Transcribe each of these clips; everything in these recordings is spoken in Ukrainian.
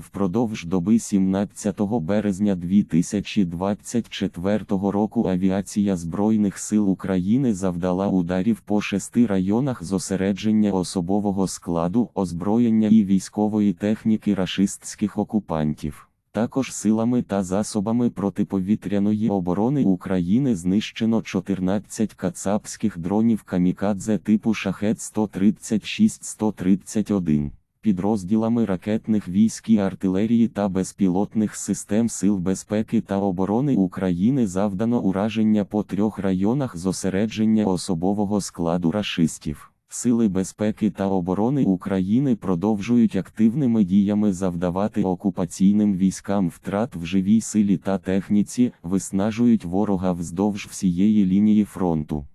Впродовж доби 17 березня 2024 року авіація Збройних сил України завдала ударів по шести районах зосередження особового складу, озброєння і військової техніки рашистських окупантів. Також силами та засобами протиповітряної оборони України знищено 14 кацапських дронів камікадзе типу шахет 136-131 підрозділами ракетних військ і артилерії та безпілотних систем Сил безпеки та оборони України завдано ураження по трьох районах зосередження особового складу рашистів. Сили безпеки та оборони України продовжують активними діями завдавати окупаційним військам втрат в живій силі та техніці, виснажують ворога вздовж всієї лінії фронту.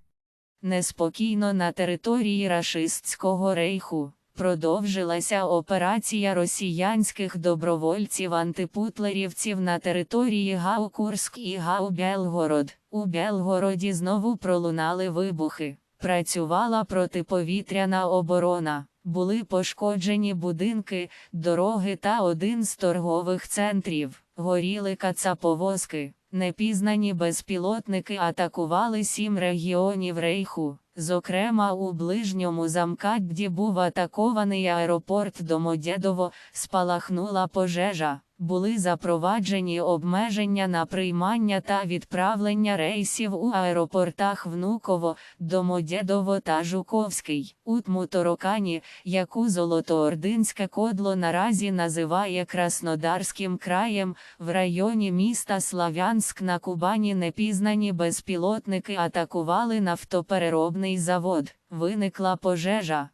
Неспокійно на території рашистського рейху. Продовжилася операція росіянських добровольців-антипутлерівців на території Гау-Курськ і Гау-Белгород. У Белгороді знову пролунали вибухи. Працювала протиповітряна оборона. Були пошкоджені будинки, дороги та один з торгових центрів. Горіли кацаповозки. Непізнані безпілотники атакували сім регіонів рейху. Зокрема, у ближньому замкадді був атакований аеропорт Домодєдово, спалахнула пожежа. Були запроваджені обмеження на приймання та відправлення рейсів у аеропортах Внуково, Домодєдово та Жуковський. У Тмуторокані, яку Золотоординське кодло наразі називає Краснодарським краєм, в районі міста Славянськ на Кубані непізнані безпілотники атакували нафтопереробний завод. Виникла пожежа.